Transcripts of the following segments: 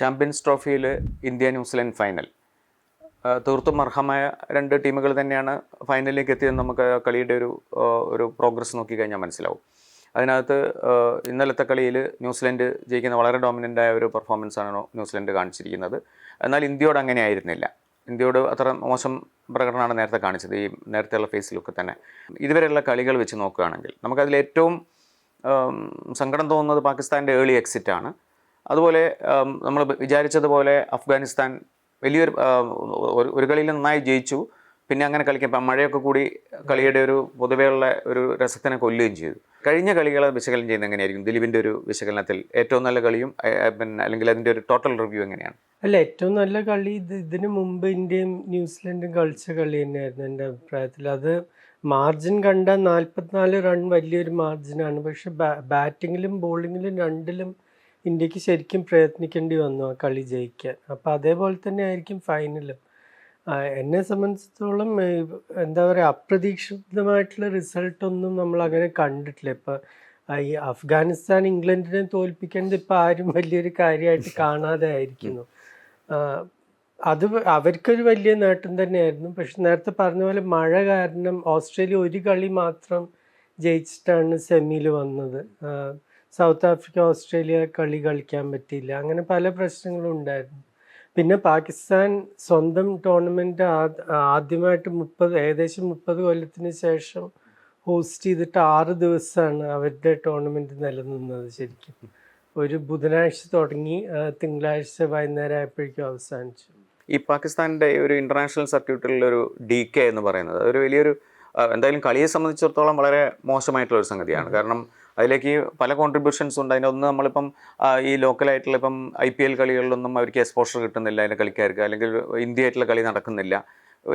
Champions ട്രോഫിയിൽ India New Zealand final. തീർത്തും അർഹമായ രണ്ട് ടീമുകൾ തന്നെയാണ് ഫൈനലിലേക്ക് എത്തിയത് നമുക്ക് കളിയുടെ ഒരു ഒരു പ്രോഗ്രസ് നോക്കി കഴിഞ്ഞാൽ മനസ്സിലാവും. അതിനകത്ത് ഇന്നലത്തെ കളിയിൽ ന്യൂസിലൻഡ് ജയിക്കുന്ന വളരെ ഡോമിനന്റ് ആയ ഒരു പെർഫോമൻസ് ആണ് ന്യൂസിലൻഡ് കാണിച്ചിരിക്കുന്നത്. എന്നാൽ ഇന്ത്യയോട് അങ്ങനെ ആയിരുന്നില്ല. ഇന്ത്യയോട് അത്ര മോശം പ്രകടനമാണ് നേരത്തെ കാണിച്ചത് ഈ നേരത്തെയുള്ള ഫേസിലൊക്കെ തന്നെ. ഇതുവരെയുള്ള കളികൾ വെച്ച് നോക്കുകയാണെങ്കിൽ നമുക്കതിൽ ഏറ്റവും സങ്കടം തോന്നുന്നത് പാകിസ്ഥാന്റെ ഏർലി എക്സിറ്റാണ് അതുപോലെ നമ്മൾ വിചാരിച്ചതുപോലെ അഫ്ഗാനിസ്ഥാൻ വലിയൊരു ഒരു- കളിയിൽ നന്നായി ജയിച്ചു. പിന്നെ അങ്ങനെ കളിക്കാൻ ഇപ്പം മഴയൊക്കെ കൂടി കളിയുടെ ഒരു പൊതുവെയുള്ള ഒരു രസത്തിനെ കൊല്ലുകയും ചെയ്തു. കഴിഞ്ഞ കളികളെ വിശകലനം ചെയ്യുന്നത് എങ്ങനെയായിരിക്കും? ദിലീപിന്റെ ഒരു വിശകലനത്തിൽ ഏറ്റവും നല്ല കളിയും പിന്നെ അല്ലെങ്കിൽ അതിന്റെ ഒരു ടോട്ടൽ റിവ്യൂ എങ്ങനെയാണ്? അല്ല ഏറ്റവും നല്ല കളി ഇത് ഇതിനു മുമ്പ് ഇന്ത്യയും ന്യൂസിലൻഡും കളിച്ച കളി തന്നെയായിരുന്നു എന്റെ അഭിപ്രായത്തിൽ. അത് മാർജിൻ കണ്ട നാൽപ്പത്തിനാല് റൺ വലിയൊരു മാർജിനാണ്. പക്ഷെ ബാറ്റിങ്ങിലും ബോളിങ്ങിലും രണ്ടിലും ഇന്ത്യയ്ക്ക് ശരിക്കും പ്രയത്നിക്കേണ്ടി വന്നു ആ കളി ജയിക്കാൻ. അപ്പം അതേപോലെ തന്നെ ആയിരിക്കും ഫൈനലും എന്നെ സംബന്ധിച്ചിടത്തോളം എന്താ പറയുക അപ്രതീക്ഷിതമായിട്ടുള്ള റിസൾട്ടൊന്നും നമ്മൾ അങ്ങനെ കണ്ടിട്ടില്ല. ഇപ്പം ഈ അഫ്ഗാനിസ്ഥാൻ ഇംഗ്ലണ്ടിനെ തോൽപ്പിക്കേണ്ടത് ഇപ്പം ആരും വലിയൊരു കാര്യമായിട്ട് കാണാതെ ആയിരിക്കുന്നു. അത് അവർക്കൊരു വലിയ നേട്ടം തന്നെയായിരുന്നു. പക്ഷെ നേരത്തെ പറഞ്ഞ പോലെ മഴ കാരണം ഓസ്ട്രേലിയ ഒരു കളി മാത്രം ജയിച്ചിട്ടാണ് സെമിയിൽ വന്നത്. സൗത്ത് ആഫ്രിക്ക ഓസ്ട്രേലിയ കളി കളിക്കാൻ പറ്റിയില്ല. അങ്ങനെ പല പ്രശ്നങ്ങളും ഉണ്ടായിരുന്നു. പിന്നെ പാകിസ്ഥാൻ സ്വന്തം ടൂർണമെന്റ് ആദ്യമായിട്ട് മുപ്പത് ഏകദേശം മുപ്പത് കൊല്ലത്തിന് ശേഷം ഹോസ്റ്റ് ചെയ്തിട്ട് ആറ് ദിവസമാണ് അവരുടെ ടൂർണമെന്റ് നിലനിന്നത് ശരിക്കും. ഒരു ബുധനാഴ്ച തുടങ്ങി തിങ്കളാഴ്ച വൈകുന്നേരം ആയപ്പോഴേക്കും അവസാനിച്ചു. ഈ പാകിസ്ഥാന്റെ ഒരു ഇന്റർനാഷണൽ സർക്യൂട്ടിലുള്ള ഒരു ഡി കെ എന്ന് പറയുന്നത് ഒരു വലിയൊരു എന്തായാലും കളിയെ സംബന്ധിച്ചിടത്തോളം വളരെ മോശമായിട്ടുള്ള ഒരു സംഗതിയാണ്. കാരണം അതിലേക്ക് പല കോൺട്രിബ്യൂഷൻസ് ഉണ്ട്. അതിനൊന്ന് നമ്മളിപ്പം ഈ ലോക്കലായിട്ടുള്ള ഇപ്പം ഐ പി എൽ കളികളിലൊന്നും അവർക്ക് എക്സ്പോഷർ കിട്ടുന്നില്ല. അതിന്റെ കളിക്കാർക്ക് അല്ലെങ്കിൽ ഇന്ത്യയായിട്ടുള്ള കളി നടക്കുന്നില്ല.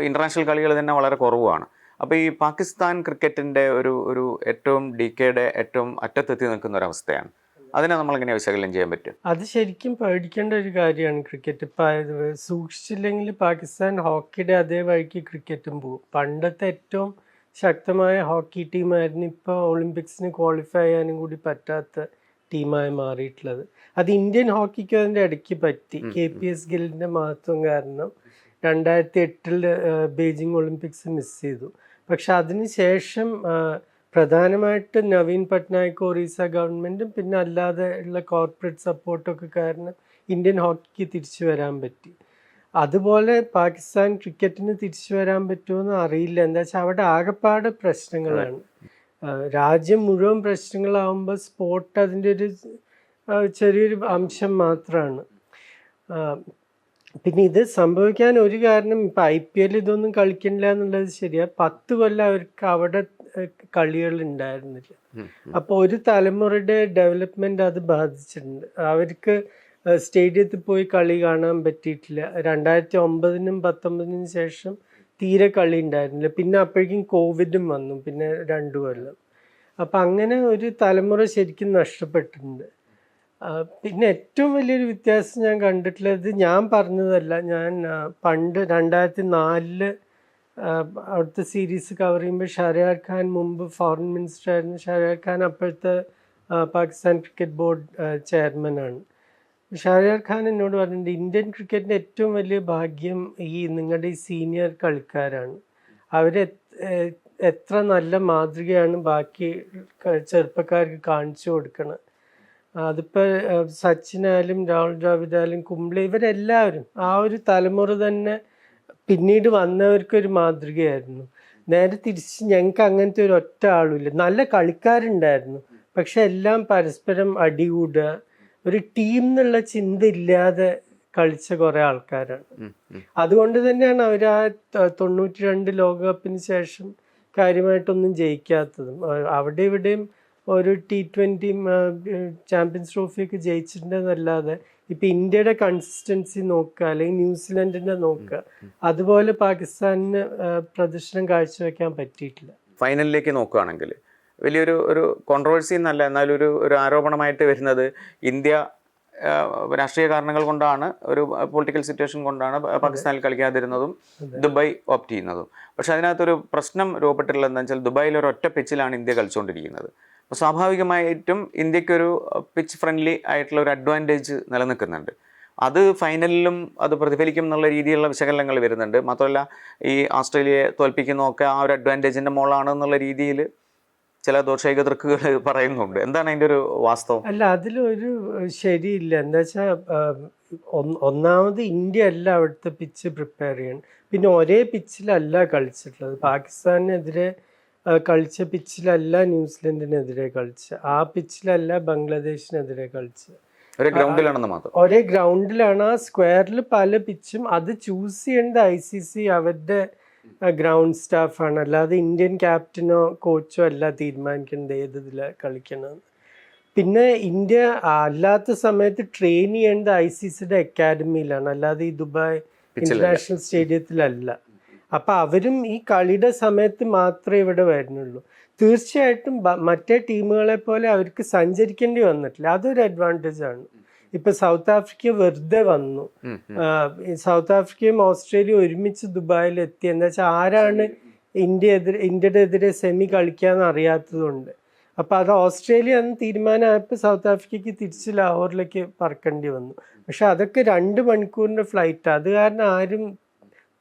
ഇന്റർനാഷണൽ കളികൾ തന്നെ വളരെ കുറവാണ് അപ്പോൾ ഈ പാകിസ്ഥാൻ ക്രിക്കറ്റിന്റെ ഒരു ഒരു ഏറ്റവും ഡി കെയുടെ ഏറ്റവും അറ്റത്തെത്തി നിൽക്കുന്ന ഒരു അവസ്ഥയാണ്. അതിനെ നമ്മൾ എങ്ങനെ വിശകലനം ചെയ്യാൻ പറ്റും അത് ശരിക്കും പേടിക്കേണ്ട ഒരു കാര്യമാണ് ക്രിക്കറ്റ്. ഇപ്പം സൂക്ഷിച്ചില്ലെങ്കിൽ പാകിസ്ഥാൻ ഹോക്കിയുടെ അതേ വഴിക്ക് ക്രിക്കറ്റും പോകും പണ്ടത്തെ ഏറ്റവും ശക്തമായ ഹോക്കി ടീമായിരുന്നു ഇപ്പോൾ ഒളിമ്പിക്സിന് ക്വാളിഫൈ ചെയ്യാനും കൂടി പറ്റാത്ത ടീമായി മാറിയിട്ടുള്ളത്. അത് ഇന്ത്യൻ ഹോക്കിക്ക് അതിന്റെ ഇടയ്ക്ക് പറ്റി. കെ പി എസ് ഗില്ലിന്റെ മഹത്വം കാരണം രണ്ടായിരത്തി എട്ടിൽ ബീജിംഗ് ഒളിമ്പിക്സ് മിസ് ചെയ്തു. പക്ഷെ അതിനുശേഷം പ്രധാനമായിട്ട് നവീൻ പട്നായിക് ഒറീസ ഗവൺമെന്റും പിന്നെ അല്ലാതെ ഉള്ള കോർപ്പറേറ്റ് സപ്പോർട്ടൊക്കെ കാരണം ഇന്ത്യൻ ഹോക്കിക്ക് തിരിച്ചു വരാൻ പറ്റി. അതുപോലെ പാകിസ്ഥാൻ ക്രിക്കറ്റിന് തിരിച്ചു വരാൻ പറ്റുമെന്ന് അറിയില്ല. എന്താ വെച്ചാൽ അവിടെ ആകെപ്പാട് പ്രശ്നങ്ങളാണ്. രാജ്യം മുഴുവൻ പ്രശ്നങ്ങളാവുമ്പോൾ സ്പോർട്ട് അതിന്റെ ഒരു ചെറിയൊരു അംശം മാത്രമാണ് പിന്നെ ഇത് സംഭവിക്കാൻ ഒരു കാരണം ഇപ്പം ഐ പി എൽ ഇതൊന്നും കളിക്കണില്ല എന്നുള്ളത് ശരിയാണ് പത്ത് കൊല്ലം അവർക്ക് അവിടെ കളികൾ ഉണ്ടായിരുന്നില്ല അപ്പോൾ ഒരു തലമുറയുടെ ഡെവലപ്മെന്റ് അത് ബാധിച്ചിട്ടുണ്ട്. അവർക്ക് സ്റ്റേഡിയത്തിൽ പോയി കളി കാണാൻ പറ്റിയിട്ടില്ല. രണ്ടായിരത്തി ഒമ്പതിനും പത്തൊമ്പതിനും ശേഷം തീരെ കളി ഉണ്ടായിരുന്നില്ല. പിന്നെ അപ്പോഴേക്കും കോവിഡും വന്നു പിന്നെ രണ്ടു കൊല്ലം. അപ്പം അങ്ങനെ ഒരു തലമുറ ശരിക്കും നഷ്ടപ്പെട്ടിട്ടുണ്ട്. പിന്നെ ഏറ്റവും വലിയൊരു വ്യത്യാസം ഞാൻ കണ്ടിട്ടുള്ളത് ഞാൻ പറഞ്ഞതല്ല ഞാൻ പണ്ട് രണ്ടായിരത്തി നാലിൽ അവിടുത്തെ സീരീസ് കവർ ചെയ്യുമ്പോൾ ഷഹരിയാർ ഖാൻ മുമ്പ് ഫോറിൻ മിനിസ്റ്റർ ആയിരുന്നു. ഷഹരിയാർ ഖാൻ അപ്പോഴത്തെ പാകിസ്ഥാൻ ക്രിക്കറ്റ് ബോർഡ് ചെയർമാനാണ് ഷഹരിയാർ ഖാൻ എന്നോട് പറഞ്ഞിട്ടുണ്ട് ഇന്ത്യൻ ക്രിക്കറ്റിന്റെ ഏറ്റവും വലിയ ഭാഗ്യം ഈ നിങ്ങളുടെ ഈ സീനിയർ കളിക്കാരാണ്. അവർ എത്ര നല്ല മാതൃകയാണ് ബാക്കി ചെറുപ്പക്കാർക്ക് കാണിച്ചു കൊടുക്കണം അതിപ്പോൾ സച്ചിനായാലും രാഹുൽ ദ്രാവിഡായാലും കുംബ്ലെ ഇവരെല്ലാവരും ആ ഒരു തലമുറ തന്നെ പിന്നീട് വന്നവർക്കൊരു മാതൃകയായിരുന്നു. നേരെ തിരിച്ച് ഞങ്ങൾക്ക് അങ്ങനത്തെ ഒരു ഒറ്റ ആളുമില്ല നല്ല കളിക്കാരുണ്ടായിരുന്നു. പക്ഷെ എല്ലാം പരസ്പരം അടികൂടുക ഒരു ടീം എന്നുള്ള ചിന്ത ഇല്ലാതെ കളിച്ച കുറെ ആൾക്കാരാണ്. അതുകൊണ്ട് തന്നെയാണ് അവർ ആ തൊണ്ണൂറ്റി രണ്ട് ലോകകപ്പിന് ശേഷം കാര്യമായിട്ടൊന്നും ജയിക്കാത്തതും. അവിടെ ഇവിടെയും ഒരു ടി ട്വന്റിയും ചാമ്പ്യൻസ് ട്രോഫിയൊക്കെ ജയിച്ചിട്ടുണ്ടെന്നല്ലാതെ ഇപ്പം ഇന്ത്യയുടെ കൺസിസ്റ്റൻസി നോക്കുക അല്ലെങ്കിൽ ന്യൂസിലൻഡിന്റെ നോക്കുക അതുപോലെ പാകിസ്ഥാനിന് പ്രദർശനം കാഴ്ചവെക്കാൻ പറ്റിയിട്ടില്ല. ഫൈനലിലേക്ക് നോക്കുകയാണെങ്കിൽ വലിയൊരു ഒരു കോൺട്രവേഴ്സി എന്നല്ല എന്നാൽ ഒരു ഒരു ആരോപണമായിട്ട് വരുന്നത് ഇന്ത്യ രാഷ്ട്രീയ കാരണങ്ങൾ കൊണ്ടാണ് ഒരു പൊളിറ്റിക്കൽ സിറ്റുവേഷൻ കൊണ്ടാണ് പാകിസ്ഥാനിൽ കളിക്കാതിരുന്നതും ദുബായ് ഓപ്റ്റ് ചെയ്യുന്നതും. പക്ഷേ അതിനകത്തൊരു പ്രശ്നം രൂപപ്പെട്ടിട്ടുള്ളത് എന്താ വെച്ചാൽ ദുബായിൽ ഒരു ഒറ്റ പിച്ചിലാണ് ഇന്ത്യ കളിച്ചുകൊണ്ടിരിക്കുന്നത് അപ്പോൾ സ്വാഭാവികമായിട്ടും ഇന്ത്യക്കൊരു പിച്ച് ഫ്രണ്ട്ലി ആയിട്ടുള്ള ഒരു അഡ്വാന്റേജ് നിലനിൽക്കുന്നുണ്ട്. അത് ഫൈനലിലും അത് പ്രതിഫലിക്കും എന്നുള്ള രീതിയിലുള്ള വിശകലനങ്ങൾ വരുന്നുണ്ട്. മാത്രമല്ല ഈ ഓസ്ട്രേലിയയെ തോൽപ്പിക്കുന്നതൊക്കെ ആ ഒരു അഡ്വാന്റേജിന്റെ മോളാണ് എന്നുള്ള രീതിയിൽ ചില ദോഷൈക തൃക്കുകൾ പറയുന്നുണ്ട്. എന്താണ് അതിന്റെ ഒരു വാസ്തവം? അല്ല അതിലൊരു ശരിയില്ല. എന്താ വെച്ചാൽ ഒന്നാമത് ഇന്ത്യ അല്ല അവിടുത്തെ പിച്ച് പ്രിപ്പയർ ചെയ്യണം പിന്നെ ഒരേ പിച്ചിലല്ല കളിച്ചിട്ടുള്ളത്. പാകിസ്ഥാനെതിരെ കളിച്ച പിച്ചിലല്ല ന്യൂസിലൻഡിനെതിരെ കളിച്ച്. ആ പിച്ചിലല്ല ബംഗ്ലാദേശിനെതിരെ കളിച്ച്. ഒരു ഗ്രൗണ്ടിലാണെന്ന് മാത്രം. ഒരേ ഗ്രൗണ്ടിലാണ് ആ സ്ക്വയറിൽ പല പിച്ചും അത് ചൂസ് ചെയ്യേണ്ട ഐ സി സി അവരുടെ ഗ്രൗണ്ട് സ്റ്റാഫാണ് അല്ലാതെ ഇന്ത്യൻ ക്യാപ്റ്റനോ കോച്ചോ അല്ല തീരുമാനിക്കേണ്ടത് ഏത് ഇതിൽ കളിക്കണമെന്ന് പിന്നെ ഇന്ത്യ അല്ലാത്ത സമയത്ത് ട്രെയിൻ ചെയ്യേണ്ടത് ഐ സി സിയുടെ അക്കാഡമിയിലാണ് അല്ലാതെ ഈ ദുബായ് ഇന്റർനാഷണൽ സ്റ്റേഡിയത്തിലല്ല അപ്പം അവരും ഈ കളിയുടെ സമയത്ത് മാത്രമേ ഇവിടെ വരുന്നുള്ളൂ. തീർച്ചയായിട്ടും മറ്റേ ടീമുകളെ പോലെ അവർക്ക് സഞ്ചരിക്കേണ്ടി വന്നിട്ടില്ല. അതൊരു അഡ്വാന്റേജ് ആണ്. ഇപ്പൊ സൗത്ത് ആഫ്രിക്ക വെറുതെ വന്നു. സൗത്ത് ആഫ്രിക്കയും ഓസ്ട്രേലിയയും ഒരുമിച്ച് ദുബായിൽ എത്തി എന്താ വെച്ചാൽ ആരാണ് ഇന്ത്യ എതിരെ ഇന്ത്യയുടെ എതിരെ സെമി കളിക്കാന്ന് അറിയാത്തതുകൊണ്ട് അപ്പൊ അത് ഓസ്ട്രേലിയ അന്ന് തീരുമാനമായപ്പോൾ സൗത്ത് ആഫ്രിക്കയ്ക്ക് തിരിച്ച് ലാഹോറിലേക്ക് പറക്കേണ്ടി വന്നു. പക്ഷെ അതൊക്കെ രണ്ട് മണിക്കൂറിന്റെ ഫ്ലൈറ്റ് അത് കാരണം ആരും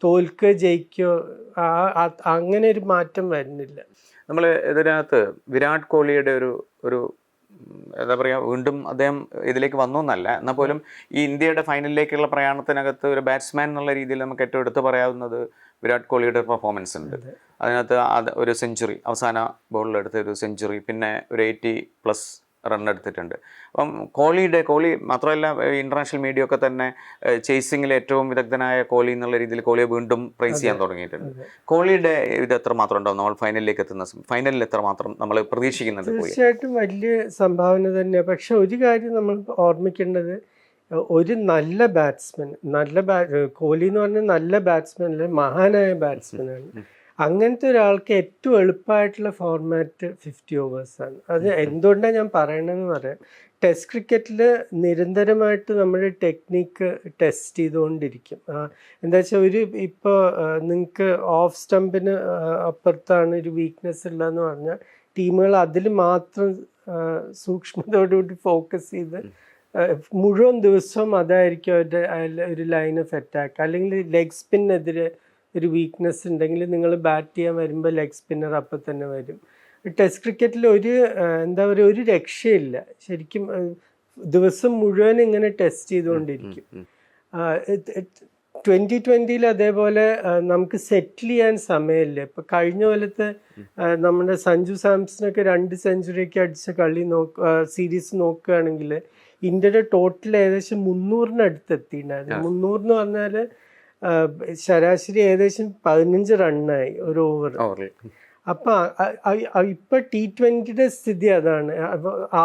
തോൽക്കുകയോ ജയിക്കുകയോ ആ- അങ്ങനെ ഒരു മാറ്റം വരുന്നില്ല. നമ്മൾ ഇതിനകത്ത് വിരാട് കോഹ്ലിയുടെ ഒരു ഒരു എന്താ പറയുക വീണ്ടും അദ്ദേഹം ഇതിലേക്ക് വന്നു എന്നല്ല. എന്നാൽ പോലും ഈ ഇന്ത്യയുടെ ഫൈനലിലേക്കുള്ള പ്രയാണത്തിനകത്ത് ഒരു ബാറ്റ്സ്മാൻ എന്നുള്ള രീതിയിൽ നമുക്ക് ഏറ്റവും എടുത്തു പറയാവുന്നത് വിരാട് കോഹ്ലിയുടെ പെർഫോമൻസ് ഉണ്ട്. അതിനകത്ത് അത് ഒരു സെഞ്ചുറി അവസാന ബോളിലെടുത്ത ഒരു സെഞ്ചുറി പിന്നെ ഒരു എയ്റ്റി പ്ലസ് റൺ എടുത്തിട്ടുണ്ട്. അപ്പം കോഹ്ലിയുടെ കോഹ്ലി മാത്രമല്ല ഇന്റർനാഷണൽ മീഡിയ ഒക്കെ തന്നെ ചേസിങ്ങിൽ ഏറ്റവും വിദഗ്ധനായ കോഹ്ലി എന്നുള്ള രീതിയിൽ കോഹ്ലിയെ വീണ്ടും പ്രൈസ് ചെയ്യാൻ തുടങ്ങിയിട്ടുണ്ട്. കോഹ്ലിയുടെ ഇത് എത്ര മാത്രം ഉണ്ടാവും? നമ്മൾ ഫൈനലിലേക്ക് എത്തുന്ന ഫൈനലിൽ എത്ര മാത്രം നമ്മൾ പ്രതീക്ഷിക്കുന്നുണ്ട് തീർച്ചയായിട്ടും വലിയ സംഭാവന തന്നെ പക്ഷെ ഒരു കാര്യം നമ്മൾ ഓർമ്മിക്കേണ്ടത് ഒരു നല്ല ബാറ്റ്സ്മാൻ നല്ല ബാ കോഹ്ലി എന്ന് പറഞ്ഞാൽ നല്ല ബാറ്റ്സ്മാൻ അല്ലെങ്കിൽ മഹാനായ ബാറ്റ്സ്മാൻ ആണ്. അങ്ങനത്തെ ഒരാൾക്ക് ഏറ്റവും എളുപ്പമായിട്ടുള്ള ഫോർമാറ്റ് ഫിഫ്റ്റി ഓവേഴ്സാണ് അത് എന്തുകൊണ്ടാണ് ഞാൻ പറയണമെന്ന് പറയാം. ടെസ്റ്റ് ക്രിക്കറ്റിൽ നിരന്തരമായിട്ട് നമ്മൾ ടെക്നിക്ക് ടെസ്റ്റ് ചെയ്തുകൊണ്ടിരിക്കും. എന്താ വെച്ചാൽ ഒരു ഇപ്പോൾ നിങ്ങൾക്ക് ഓഫ് സ്റ്റമ്പിന് അപ്പുറത്താണ് ഒരു വീക്ക്നെസ് ഉള്ളതെന്ന് പറഞ്ഞാൽ ടീമുകൾ അതിൽ മാത്രം സൂക്ഷ്മതയോടുകൂടി ഫോക്കസ് ചെയ്ത് മുഴുവൻ ദിവസവും അതായിരിക്കും അവരുടെ ഒരു ലൈൻ ഓഫ് അറ്റാക്ക് അല്ലെങ്കിൽ ലെഗ് സ്പിന്നെതിരെ ഒരു വീക്ക്നെസ് ഉണ്ടെങ്കിൽ നിങ്ങൾ ബാറ്റ് ചെയ്യാൻ വരുമ്പോൾ ലെഗ് സ്പിന്നർ അപ്പം തന്നെ വരും. ടെസ്റ്റ് ക്രിക്കറ്റിൽ ഒരു എന്താ പറയുക ഒരു രക്ഷയില്ല. ശരിക്കും ദിവസം മുഴുവൻ ഇങ്ങനെ ടെസ്റ്റ് ചെയ്തുകൊണ്ടിരിക്കും. ട്വന്റി ട്വന്റിയിൽ അതേപോലെ നമുക്ക് സെറ്റിൽ ചെയ്യാൻ സമയമില്ല. ഇപ്പം കഴിഞ്ഞ പോലത്തെ നമ്മുടെ സഞ്ജു സാംസണൊക്കെ രണ്ട് സെഞ്ചുറിയൊക്കെ അടിച്ച കളി നോക്ക സീരീസ് നോക്കുകയാണെങ്കിൽ ഇന്ത്യയുടെ ടോട്ടൽ ഏകദേശം മുന്നൂറിനടുത്ത് എത്തിയിട്ടുണ്ടായിരുന്നു മുന്നൂറെന്ന് പറഞ്ഞാൽ ശരാശരി ഏകദേശം പതിനഞ്ച് റണ്ണായി ഒരു ഓവർ. അപ്പോൾ അപ്പൊ ഇപ്പൊ ടി ട്വന്റിയുടെ സ്ഥിതി അതാണ്.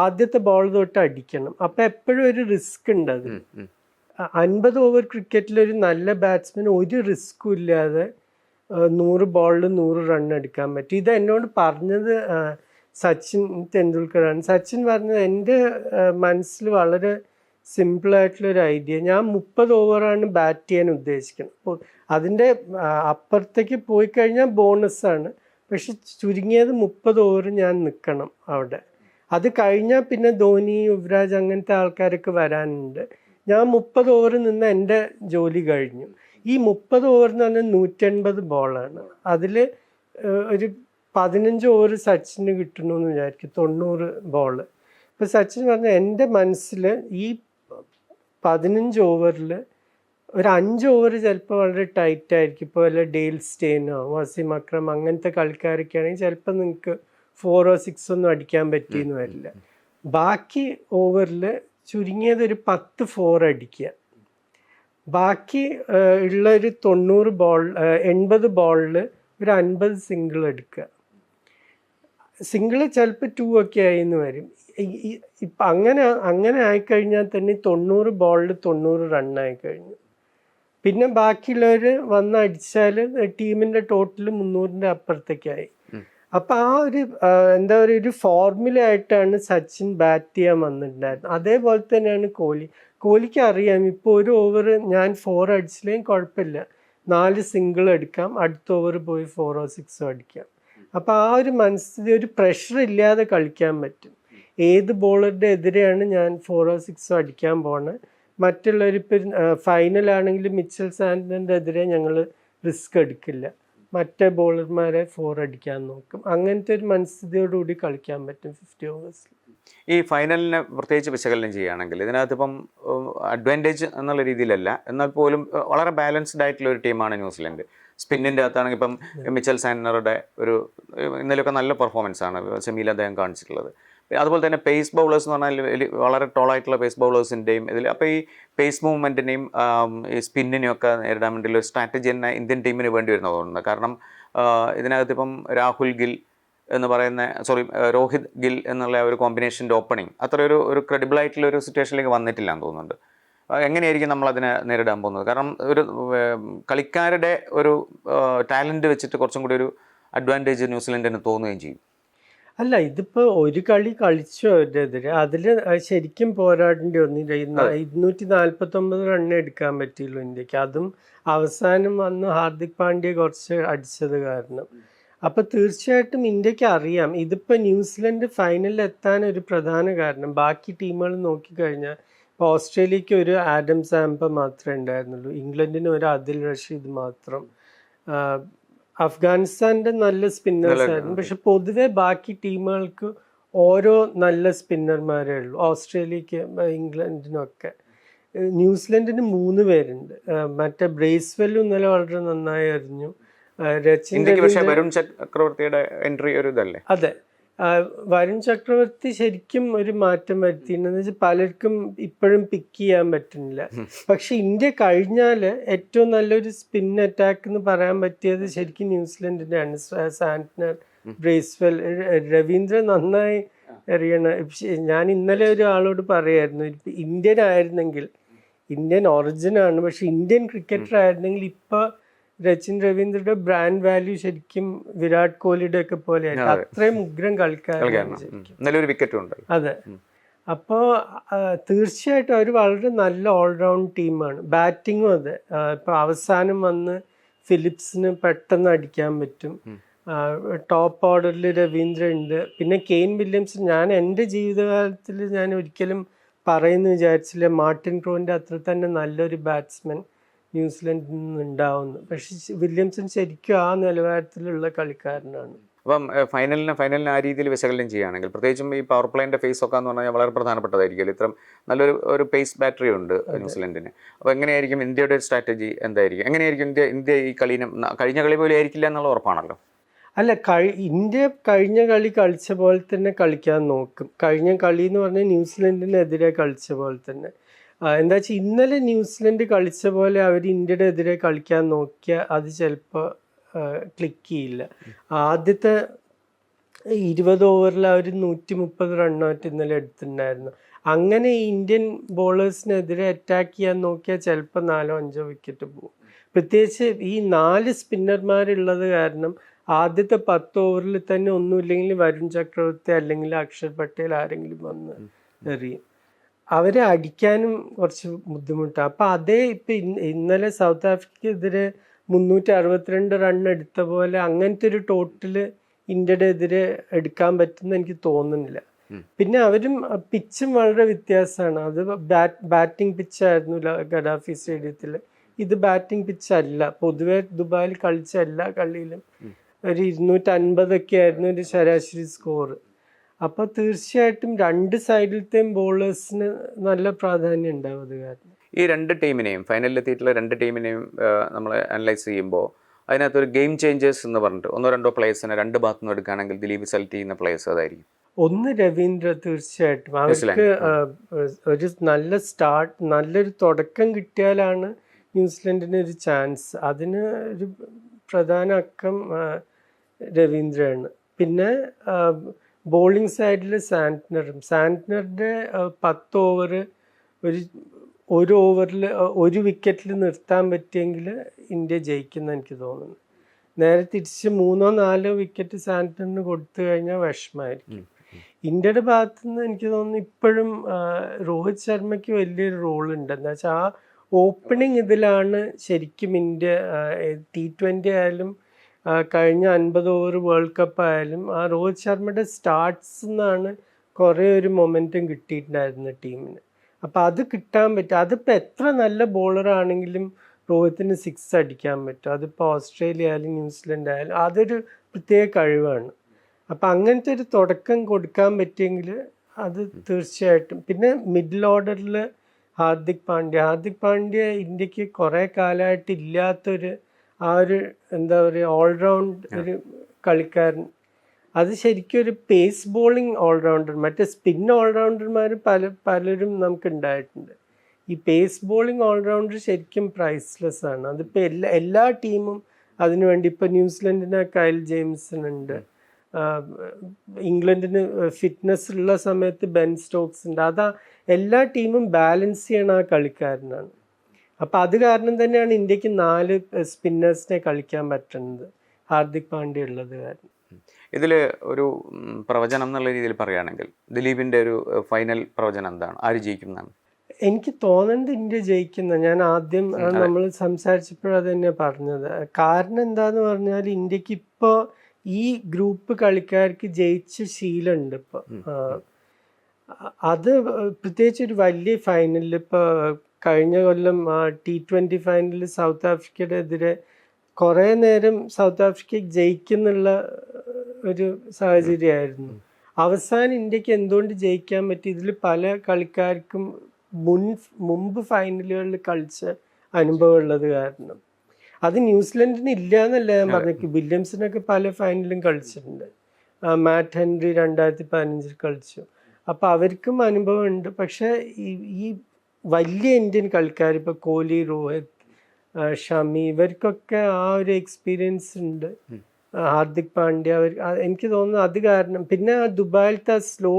ആദ്യത്തെ ബോൾ തൊട്ട് അടിക്കണം. അപ്പൊ എപ്പോഴും ഒരു റിസ്ക് ഉണ്ട് അത്. അൻപത് ഓവർ ക്രിക്കറ്റിൽ ഒരു നല്ല ബാറ്റ്സ്മാൻ ഒരു റിസ്ക്കും ഇല്ലാതെ നൂറ് ബോളിൽ നൂറ് റൺ എടുക്കാൻ പറ്റും. ഇത് എന്നോട് പറഞ്ഞത് സച്ചിൻ തെണ്ടുൽക്കറാണ് സച്ചിൻ പറഞ്ഞത് എന്റെ മനസ്സിൽ വളരെ സിമ്പിളായിട്ടുള്ള ഒരു ഐഡിയ. ഞാൻ മുപ്പത് ഓവറാണ് ബാറ്റ് ചെയ്യാൻ ഉദ്ദേശിക്കുന്നത്. അപ്പോൾ അതിന്റെ അപ്പുറത്തേക്ക് പോയി കഴിഞ്ഞാൽ ബോണസാണ്. പക്ഷെ ചുരുങ്ങിയത് മുപ്പത് ഓവർ ഞാൻ നിൽക്കണം അവിടെ. അത് കഴിഞ്ഞാൽ പിന്നെ ധോനി യുവരാജ് അങ്ങനത്തെ ആൾക്കാരൊക്കെ വരാനുണ്ട്. ഞാൻ മുപ്പത് ഓവർ നിന്ന് എന്റെ ജോലി കഴിഞ്ഞു. ഈ മുപ്പത് ഓവർ എന്ന് പറഞ്ഞാൽ നൂറ്റൻപത് ബോളാണ്. അതിൽ ഒരു പതിനഞ്ച് ഓവർ സച്ചിന് കിട്ടണമെന്ന് വിചാരിക്കും. തൊണ്ണൂറ് ബോൾ. ഇപ്പം സച്ചിൻ പറഞ്ഞ എന്റെ മനസ്സിൽ ഈ പതിനഞ്ച് ഓവറിൽ ഒരു അഞ്ച് ഓവർ ചിലപ്പോൾ വളരെ ടൈറ്റ് ആയിരിക്കും. ഇപ്പോൾ വല്ല ഡെയിൽ സ്റ്റെയിനോ വസീം അക്രം അങ്ങനത്തെ കളിക്കാരൊക്കെ ആണെങ്കിൽ ചിലപ്പോൾ നിങ്ങൾക്ക് ഫോറോ സിക്സോ ഒന്നും അടിക്കാൻ പറ്റിയെന്ന് വരില്ല. ബാക്കി ഓവറിൽ ചുരുങ്ങിയത് ഒരു പത്ത് ഫോർ അടിക്കുക. ബാക്കി ഉള്ള ഒരു തൊണ്ണൂറ് ബോൾ എൺപത് ബോളിൽ ഒരു അൻപത് സിംഗിൾ എടുക്കുക. സിംഗിൾ ചിലപ്പോൾ ടു ഒക്കെ ആയി എന്ന് വരും ഇപ്പം അങ്ങനെ അങ്ങനെ ആയിക്കഴിഞ്ഞാൽ തന്നെ തൊണ്ണൂറ് ബോളിൽ തൊണ്ണൂറ് റണ്ണായി കഴിഞ്ഞു പിന്നെ ബാക്കിയുള്ളവർ വന്ന് അടിച്ചാൽ ടീമിന്റെ ടോട്ടൽ മുന്നൂറിന്റെ അപ്പുറത്തേക്കായി. അപ്പം ആ ഒരു എന്താ പറയുക ഒരു ഫോർമുല ആയിട്ടാണ് സച്ചിൻ ബാറ്റ് ചെയ്യാൻ വന്നിട്ടുണ്ടായിരുന്നത്. അതേപോലെ തന്നെയാണ് കോഹ്ലി. കോഹ്ലിക്ക് അറിയാം ഇപ്പോൾ ഒരു ഓവർ ഞാൻ ഫോർ അടിച്ചില്ലെങ്കിൽ കുഴപ്പമില്ല. നാല് സിംഗിൾ എടുക്കാം അടുത്ത ഓവർ പോയി ഫോറോ സിക്സോ അടിക്കാം. അപ്പോൾ ആ ഒരു മനസ്സിൽ ഒരു പ്രഷർ ഇല്ലാതെ കളിക്കാൻ പറ്റും. ഏത് ബോളറുടെ എതിരെയാണ് ഞാൻ ഫോറോ സിക്സോ അടിക്കാൻ പോണത് ഫൈനൽ ആണെങ്കിൽ മിച്ചൽ സാൻഡിന്റെ എതിരെ ഞങ്ങൾ റിസ്ക് എടുക്കില്ല. മറ്റേ ബോളർമാരെ ഫോർ അടിക്കാൻ നോക്കും. അങ്ങനത്തെ ഒരു മനസ്ഥിതിയോടുകൂടി കളിക്കാൻ പറ്റും ഫിഫ്റ്റി ഓവേഴ്സിൽ ഈ ഫൈനലിനെ പ്രത്യേകിച്ച് വിശകലനം ചെയ്യുകയാണെങ്കിൽ ഇതിനകത്ത് ഇപ്പം അഡ്വാന്റേജ് എന്നുള്ള രീതിയിലല്ല. എന്നാൽ പോലും വളരെ ബാലൻസ്ഡ് ആയിട്ടുള്ള ഒരു ടീമാണ് ന്യൂസിലൻഡ്. സ്പിന്നിന്റെ അകത്താണെങ്കിൽ ഇപ്പം മിച്ചൽ സാനറുടെ ഒരു ഇന്നലെയൊക്കെ നല്ല പെർഫോമൻസ് ആണ് സെമിയിൽ അദ്ദേഹം കാണിച്ചിട്ടുള്ളത്. അതുപോലെ തന്നെ പേസ് ബൗളേഴ്സ് എന്ന് പറഞ്ഞാൽ വലിയ വളരെ ടോളായിട്ടുള്ള പേസ് ബൗളേഴ്സിന്റെയും ഇതിൽ അപ്പോൾ ഈ പേസ് മൂവ്മെന്റിനെയും ഈ സ്പിന്നിനെയും ഒക്കെ നേരിടാൻ വേണ്ടിയുള്ള ഒരു സ്ട്രാറ്റജി തന്നെ ഇന്ത്യൻ ടീമിന് വേണ്ടി വരുന്ന തോന്നുന്നത് കാരണം ഇതിനകത്ത് ഇപ്പം രാഹുൽ ഗിൽ എന്ന് പറയുന്ന സോറി രോഹിത് ഗിൽ എന്നുള്ള ഒരു കോമ്പിനേഷന്റെ ഓപ്പണിംഗ് അത്ര ഒരു ഒരു ക്രെഡിബിൾ ആയിട്ടുള്ള ഒരു സിറ്റുവേഷനിലേക്ക് വന്നിട്ടില്ല എന്ന് തോന്നുന്നുണ്ട്. എങ്ങനെയായിരിക്കും നമ്മൾ അതിനെ നേരിടാൻ പോകുന്നത്? കാരണം ഒരു കളിക്കാരുടെ ഒരു ടാലന്റ് വെച്ചിട്ട് കുറച്ചും കൂടി ഒരു അഡ്വാന്റേജ് ന്യൂസിലൻഡിന് തോന്നുകയും ചെയ്യും. അല്ല ഇതിപ്പോൾ ഒരു കളി കളിച്ചവരെതിരെ അതിൽ ശരിക്കും പോരാടേണ്ടി വന്നില്ല. ഇരുന്നൂറ്റി നാൽപ്പത്തൊമ്പത് റണ്ണേ എടുക്കാൻ പറ്റിയുള്ളൂ ഇന്ത്യയ്ക്ക്. അതും അവസാനം വന്ന് ഹാർദിക് പാണ്ഡ്യ കുറച്ച് അടിച്ചത് കാരണം. അപ്പൊ തീർച്ചയായിട്ടും ഇന്ത്യയ്ക്ക് അറിയാം. ഇതിപ്പോ ന്യൂസിലൻഡ് ഫൈനലിൽ എത്താൻ ഒരു പ്രധാന കാരണം. ബാക്കി ടീമുകൾ നോക്കിക്കഴിഞ്ഞാൽ ഇപ്പോൾ ഓസ്ട്രേലിയക്ക് ഒരു ആഡം സാംപ മാത്രമേ ഉണ്ടായിരുന്നുള്ളൂ. ഇംഗ്ലണ്ടിന് ഒരു അതിൽ റഷീദ് മാത്രം. അഫ്ഗാനിസ്ഥാന്റെ നല്ല സ്പിന്നേഴ്സ് ആയിരുന്നു. പക്ഷെ പൊതുവെ ബാക്കി ടീമുകൾക്ക് ഓരോ നല്ല സ്പിന്നർമാരേ ഉള്ളൂ. ഓസ്ട്രേലിയക്ക് ഇംഗ്ലണ്ടിനൊക്കെ. ന്യൂസിലൻഡിന് മൂന്ന് പേരുണ്ട്. മറ്റേ ബ്രേസ്വെല്ലും ഇന്നലെ വളരെ നന്നായി അറിഞ്ഞു രചന ചക്രവർത്തിയുടെ എൻട്രി ഒരു ഇതല്ലേ? അതെ. വരുൺ ചക്രവർത്തി ശരിക്കും ഒരു മാറ്റം വരുത്തിയിട്ടുണ്ടെന്ന് വെച്ചാൽ പലർക്കും ഇപ്പോഴും പിക്ക് ചെയ്യാൻ പറ്റുന്നില്ല. പക്ഷെ ഇന്ത്യ കഴിഞ്ഞാൽ ഏറ്റവും നല്ലൊരു സ്പിൻ അറ്റാക്ക് എന്ന് പറയാൻ പറ്റിയത് ശരിക്കും ന്യൂസിലൻഡിന്റെയാണ് സാന്റ്നർ ബ്രേസ്വെൽ രവീന്ദ്ര നന്നായി എറിയണ പക്ഷേ ഞാൻ ഇന്നലെ ഒരു ആളോട് പറയായിരുന്നു ഇന്ത്യൻ ആയിരുന്നെങ്കിൽ ഇന്ത്യൻ ഒറിജിനാണ് പക്ഷെ ഇന്ത്യൻ ക്രിക്കറ്റർ ആയിരുന്നെങ്കിൽ ഇപ്പൊ രച്ചിൻ രവീന്ദ്രയുടെ ബ്രാൻഡ് വാല്യൂ ശരിക്കും വിരാട് കോഹ്ലിയുടെ ഒക്കെ പോലെയായിട്ട്. അത്രയും ഉഗ്രം കളിക്കാരാണ്. വിക്കറ്റും അതെ. അപ്പോൾ തീർച്ചയായിട്ടും അവർ വളരെ നല്ല ഓൾറൗണ്ട് ടീമാണ് ബാറ്റിങ്ങും അതെ. ഇപ്പോൾ അവസാനം വന്ന് ഫിലിപ്സിന് പെട്ടെന്ന് അടിക്കാൻ പറ്റും. ടോപ്പ് ഓർഡറിൽ രവീന്ദ്ര ഉണ്ട്. പിന്നെ കെയിൻ വില്യംസ് ഞാൻ എന്റെ ജീവിതകാലത്തിൽ ഞാൻ ഒരിക്കലും പറയുന്നു വിചാരിച്ചില്ല. മാർട്ടിൻ ക്രോന്റെ അത്ര തന്നെ നല്ലൊരു ബാറ്റ്സ്മാൻ ന്യൂസിലൻഡിൽ നിന്ന് ഉണ്ടാവുന്നു പക്ഷെ വില്യംസൺ ശരിക്കും ആ നിലവാരത്തിലുള്ള കളിക്കാരനാണ്. അപ്പം ഫൈനലിന് ഫൈനലിന് ആ രീതിയിൽ വിശകലനം ചെയ്യുകയാണെങ്കിൽ പ്രത്യേകിച്ചും ഈ പവർ പ്ലേന്റെ ഫേസ് ഒക്കെ എന്ന് പറഞ്ഞാൽ വളരെ പ്രധാനപ്പെട്ടതായിരിക്കും. ഇത്രയും നല്ലൊരു ഒരു പേസ് ബാറ്ററി ഉണ്ട് ന്യൂസിലൻഡിന്. അപ്പോൾ എങ്ങനെയായിരിക്കും ഇന്ത്യയുടെ സ്ട്രാറ്റജി എന്തായിരിക്കും? എങ്ങനെയായിരിക്കും ഇന്ത്യ ഇന്ത്യ ഈ കളീനെ കഴിഞ്ഞ കളി പോലെ ആയിരിക്കില്ല എന്നുള്ള ഉറപ്പാണല്ലോ. അല്ല കഴി ഇന്ത്യ കഴിഞ്ഞ കളി കളിച്ച പോലെ തന്നെ കളിക്കാൻ നോക്കും. കഴിഞ്ഞ കളി എന്ന് പറഞ്ഞാൽ ന്യൂസിലൻഡിനെതിരെ കളിച്ച പോലെ തന്നെ. എന്താ വെച്ചാൽ ഇന്നലെ ന്യൂസിലൻഡ് കളിച്ച പോലെ അവർ ഇന്ത്യയുടെ എതിരെ കളിക്കാൻ നോക്കിയാൽ അത് ചിലപ്പോൾ ക്ലിക്ക് ചെയ്യില്ല. ആദ്യത്തെ ഇരുപത് ഓവറിൽ അവർ നൂറ്റി മുപ്പത് റണ്ണായിട്ട് ഇന്നലെ എടുത്തിട്ടുണ്ടായിരുന്നു. അങ്ങനെ ഇന്ത്യൻ ബോളേഴ്സിനെതിരെ അറ്റാക്ക് ചെയ്യാൻ നോക്കിയാൽ ചിലപ്പോൾ നാലോ അഞ്ചോ വിക്കറ്റ് പോകും പ്രത്യേകിച്ച് ഈ നാല് സ്പിന്നർമാരുള്ളത് കാരണം ആദ്യത്തെ പത്ത് ഓവറിൽ തന്നെ ഒന്നുമില്ലെങ്കിൽ വരുൺ ചക്രവർത്തി അല്ലെങ്കിൽ അക്ഷർ പട്ടേൽ ആരെങ്കിലും വന്ന് എറിയും. അവരെ അടിക്കാനും കുറച്ച് ബുദ്ധിമുട്ടാണ് അപ്പം അതേ ഇപ്പം ഇന്ന് ഇന്നലെ സൗത്ത് ആഫ്രിക്കയ്ക്കെതിരെ മുന്നൂറ്റി അറുപത്തിരണ്ട് റൺ എടുത്ത പോലെ അങ്ങനത്തെ ഒരു ടോട്ടൽ ഇന്ത്യയുടെ എതിരെ എടുക്കാൻ പറ്റുമെന്ന് എനിക്ക് തോന്നുന്നില്ല. പിന്നെ അവരും പിച്ചും വളരെ വ്യത്യാസമാണ്. അത് ബാറ്റ് ബാറ്റിംഗ് പിച്ചായിരുന്നു ഗഡാഫി സ്റ്റേഡിയത്തിൽ ഇത് ബാറ്റിംഗ് പിച്ചല്ല പൊതുവെ ദുബായിൽ കളിച്ച എല്ലാ കളിയിലും ഒരു ഇരുന്നൂറ്റി അൻപതൊക്കെ ആയിരുന്നു ഒരു ശരാശരി സ്കോർ അപ്പോൾ തീർച്ചയായിട്ടും രണ്ട് സൈഡിലത്തെയും ബോളേഴ്സിന് നല്ല പ്രാധാന്യം ഉണ്ടാവും അത് കാരണം. ഈ രണ്ട് ടീമിനെയും ഫൈനലിൽ എത്തിയിട്ടുള്ള രണ്ട് ടീമിനെയും നമ്മൾ അനലൈസ് ചെയ്യുമ്പോൾ അതിനകത്തൊരു ഗെയിം ചേഞ്ചേഴ്സ് എന്ന് പറഞ്ഞിട്ട് ഒന്നോ രണ്ടോ പ്ലേയേഴ്സിനെ രണ്ട് ഭാഗത്തു നിന്ന് എടുക്കുകയാണെങ്കിൽ ദിലീപ് സെലക്ട് ചെയ്യുന്ന പ്ലേയേഴ്സ് അതായിരിക്കും. ഒന്ന് രവീന്ദ്ര തീർച്ചയായിട്ടും. അവർക്ക് ഒരു നല്ല സ്റ്റാർട്ട് നല്ലൊരു തുടക്കം കിട്ടിയാലാണ് ന്യൂസിലൻഡിന് ഒരു ചാൻസ് അതിന് ഒരു പ്രധാന അക്കം രവീന്ദ്രയാണ്. പിന്നെ ബോളിംഗ് സൈഡിൽ സാന്റ്നറും സാന്റ്നറുടെ പത്ത് ഓവർ ഒരു ഒരു ഓവറിൽ ഒരു വിക്കറ്റിൽ നിർത്താൻ പറ്റിയെങ്കിൽ ഇന്ത്യ ജയിക്കുന്ന എനിക്ക് തോന്നുന്നു. നേരെ തിരിച്ച് മൂന്നോ നാലോ വിക്കറ്റ് സാന്റ്നറിന് കൊടുത്തു കഴിഞ്ഞാൽ വിഷമമായിരിക്കും. ഇന്ത്യയുടെ ഭാഗത്തു നിന്ന് എനിക്ക് തോന്നുന്നു ഇപ്പോഴും രോഹിത് ശർമ്മയ്ക്ക് വലിയൊരു റോൾ ഉണ്ട് എന്താ വെച്ചാൽ ആ ഓപ്പണിംഗ് ഇതിലാണ് ശരിക്കും ഇന്ത്യ ടി ട്വന്റി ആയാലും കഴിഞ്ഞ അൻപത് ഓവർ വേൾഡ് കപ്പ് ആയാലും ആ രോഹിത് ശർമ്മയുടെ സ്റ്റാർട്സ് നിന്നാണ് കുറേ ഒരു മൊമെന്റും കിട്ടിയിട്ടുണ്ടായിരുന്നു ടീമിന്. അപ്പോൾ അത് കിട്ടാൻ പറ്റും. അതിപ്പോൾ എത്ര നല്ല ബോളർ ആണെങ്കിലും രോഹിത്തിന് സിക്സ് അടിക്കാൻ പറ്റും. അതിപ്പോൾ ഓസ്ട്രേലിയ ആയാലും ന്യൂസിലൻഡ് ആയാലും അതൊരു പ്രത്യേക കഴിവാണ്. അപ്പം അങ്ങനത്തെ ഒരു തുടക്കം കൊടുക്കാൻ പറ്റിയെങ്കിൽ അത് തീർച്ചയായിട്ടും. പിന്നെ മിഡിൽ ഓർഡറിൽ ഹാർദിക് പാണ്ഡ്യ. ഹാർദിക് പാണ്ഡ്യ ഇന്ത്യയ്ക്ക് കുറേ കാലമായിട്ട് ഇല്ലാത്തൊരു ആ ഒരു എന്താ പറയുക ഓൾറൗണ്ട് ഒരു കളിക്കാരൻ. അത് ശരിക്കും ഒരു പേസ് ബോളിംഗ് ഓൾറൗണ്ടർ മറ്റേ സ്പിൻ ഓൾറൗണ്ടർമാർ പല പലരും നമുക്ക് ഉണ്ടായിട്ടുണ്ട് ഈ പേസ് ബോളിംഗ് ഓൾറൗണ്ടർ ശരിക്കും പ്രൈസ്ലെസ് ആണ്. അതിപ്പോൾ എല്ലാ എല്ലാ ടീമും അതിനുവേണ്ടി ഇപ്പോൾ ന്യൂസിലൻഡിന് കൈൽ ജെയിംസൺ ഉണ്ട്. ഇംഗ്ലണ്ടിന് ഫിറ്റ്നസ് ഉള്ള സമയത്ത് ബെൻ സ്റ്റോക്സ് ഉണ്ട്. അതാ എല്ലാ ടീമും ബാലൻസ് ചെയ്യണ ആ കളിക്കാരനാണ്. അപ്പം അത് കാരണം തന്നെയാണ് ഇന്ത്യയ്ക്ക് നാല് സ്പിന്നേഴ്സിനെ കളിക്കാൻ പറ്റുന്നത്. ഹാർദിക് പാണ്ഡ്യ ഉള്ളത് കാരണം. ഇതിൽ ഒരു പ്രവചനം എന്നുള്ള രീതിയിൽ പറയുകയാണെങ്കിൽ ദിലീപിന്റെ ഒരു ഫൈനൽ പ്രവചനം എന്താണ്? ആര് ജയിക്കുന്നതാണ്? എനിക്ക് തോന്നുന്നത് ഇന്ത്യ ജയിക്കുന്ന ഞാൻ ആദ്യം നമ്മൾ സംസാരിച്ചപ്പോഴത് തന്നെ പറഞ്ഞത്. കാരണം എന്താന്ന് പറഞ്ഞാൽ ഇന്ത്യയ്ക്ക് ഇപ്പോൾ ഈ ഗ്രൂപ്പ് കളിക്കാർക്ക് ജയിച്ച ശീലമുണ്ട് ഇപ്പോൾ അത് പ്രത്യേകിച്ച് ഒരു വലിയ ഫൈനലിൽ ഇപ്പോൾ കഴിഞ്ഞ കൊല്ലം ടി ട്വന്റി ഫൈനലിൽ സൗത്ത് ആഫ്രിക്കയുടെ എതിരെ കുറേ നേരം സൗത്ത് ആഫ്രിക്ക ജയിക്കുന്നുള്ള ഒരു സാഹചര്യമായിരുന്നു. അവസാനം ഇന്ത്യയ്ക്ക് എന്തുകൊണ്ട് ജയിക്കാൻ പറ്റി? ഇതിൽ പല കളിക്കാർക്കും മുൻ മുമ്പ് ഫൈനലുകളിൽ കളിച്ച അനുഭവമുള്ളത് കാരണം. അത് ന്യൂസിലൻഡിന് ഇല്ല എന്നല്ല ഞാൻ പറഞ്ഞു വില്യംസിനൊക്കെ പല ഫൈനലും കളിച്ചിട്ടുണ്ട്. മാറ്റ് ഹെൻറി രണ്ടായിരത്തി പതിനഞ്ചിൽ കളിച്ചു. അപ്പോൾ അവർക്കും അനുഭവമുണ്ട്. പക്ഷേ ഈ ഈ വലിയ ഇന്ത്യൻ കളിക്കാർ ഇപ്പോൾ കോഹ്ലി രോഹിത് ഷമി ഇവർക്കൊക്കെ ആ ഒരു എക്സ്പീരിയൻസ് ഉണ്ട്. ഹാർദിക് പാണ്ഡ്യ അവർ എനിക്ക് തോന്നുന്നു അത് കാരണം പിന്നെ ആ ദുബായിലത്തെ സ്ലോ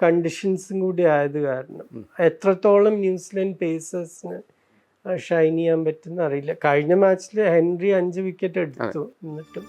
കണ്ടീഷൻസും കൂടി ആയത് കാരണം എത്രത്തോളം ന്യൂസിലൻഡ് പേസേഴ്സിന് ഷൈൻ ചെയ്യാൻ പറ്റുന്ന അറിയില്ല. കഴിഞ്ഞ മാച്ചിൽ ഹെൻറി അഞ്ച് വിക്കറ്റ് എടുത്തു എന്നിട്ടും.